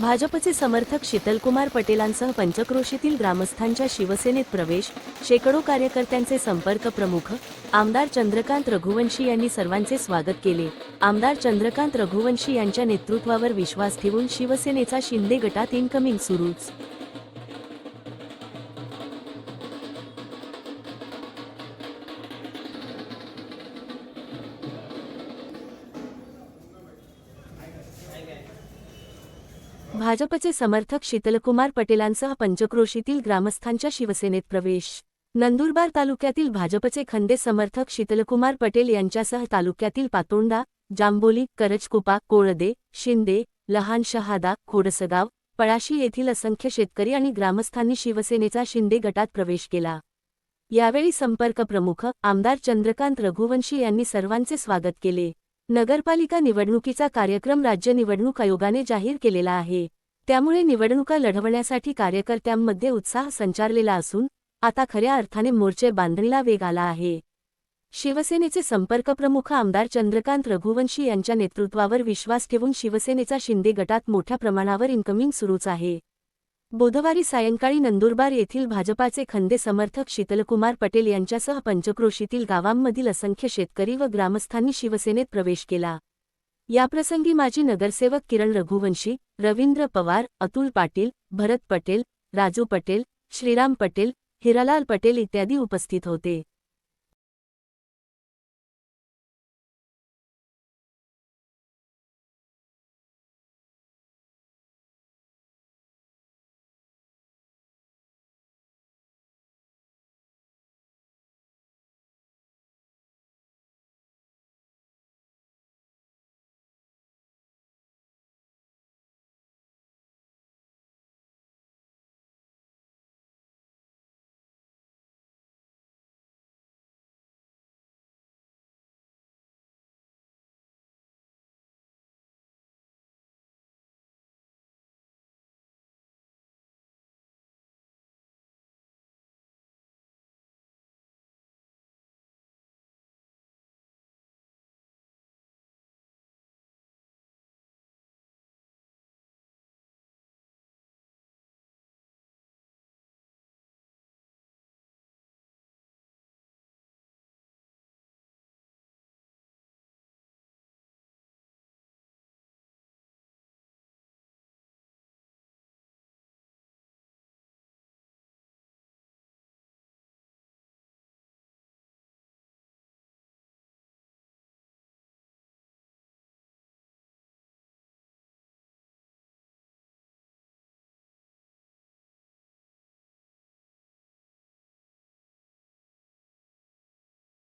भाजपचे समर्थक शीतलकुमार पटेलांसह पंचक्रोशीतील ग्रामस्थांच्या शिवसेनेत प्रवेश शेकडो कार्यकर्त्यांचे संपर्क प्रमुख आमदार चंद्रकांत रघुवंशी यांनी सर्वांचे स्वागत केले. आमदार चंद्रकांत रघुवंशी यांच्या नेतृत्वावर विश्वास ठेवून शिवसेनेचा शिंदे गटात इनकमिंग सुरूच. भाजपचे समर्थक शीतलकुमार पटेलांसह पंचक्रोशीतील ग्रामस्थांच्या शिवसेनेत प्रवेश. नंदुरबार तालुक्यातील भाजपचे खंदे समर्थक शीतलकुमार पटेल यांच्यासह तालुक्यातील पातोंडा जांबोली करजकुपा कोळदे शिंदे लहान शहादा खोडसगाव पळाशी येथील असंख्य शेतकरी आणि ग्रामस्थांनी शिवसेनेचा शिंदे गटात प्रवेश केला. यावेळी संपर्क प्रमुख आमदार चंद्रकांत रघुवंशी यांनी सर्वांचे स्वागत केले. नगरपालिका निवडणुकीचा कार्यक्रम राज्य निवडणूक आयोगाने जाहीर केलेला आहे. त्यामुळे निवडणुका लढवण्यासाठी कार्यकर्त्यांमध्ये उत्साह संचारलेला असून आता खऱ्या अर्थाने मोर्चे बांधणीला वेग आला आहे. शिवसेनेचे संपर्क प्रमुख आमदार चंद्रकांत रघुवंशी यांच्या नेतृत्वावर विश्वास ठेवून शिवसेनेचा शिंदे गटात मोठ्या प्रमाणावर इन्कमिंग सुरूच आहे. बुधवारी सायंकाळी नंदुरबार येथील भाजपाचे खंदे समर्थक शीतलकुमार पटेल यांच्यासह पंचक्रोशीतील गावांमधील असंख्य शेतकरी व ग्रामस्थांनी शिवसेनेत प्रवेश केला. याप्रसंगी माजी नगरसेवक किरण रघुवंशी रवींद्र पवार अतुल पाटील भरत पटेल राजू पटेल श्रीराम पटेल हिरालाल पटेल इत्यादी उपस्थित होते.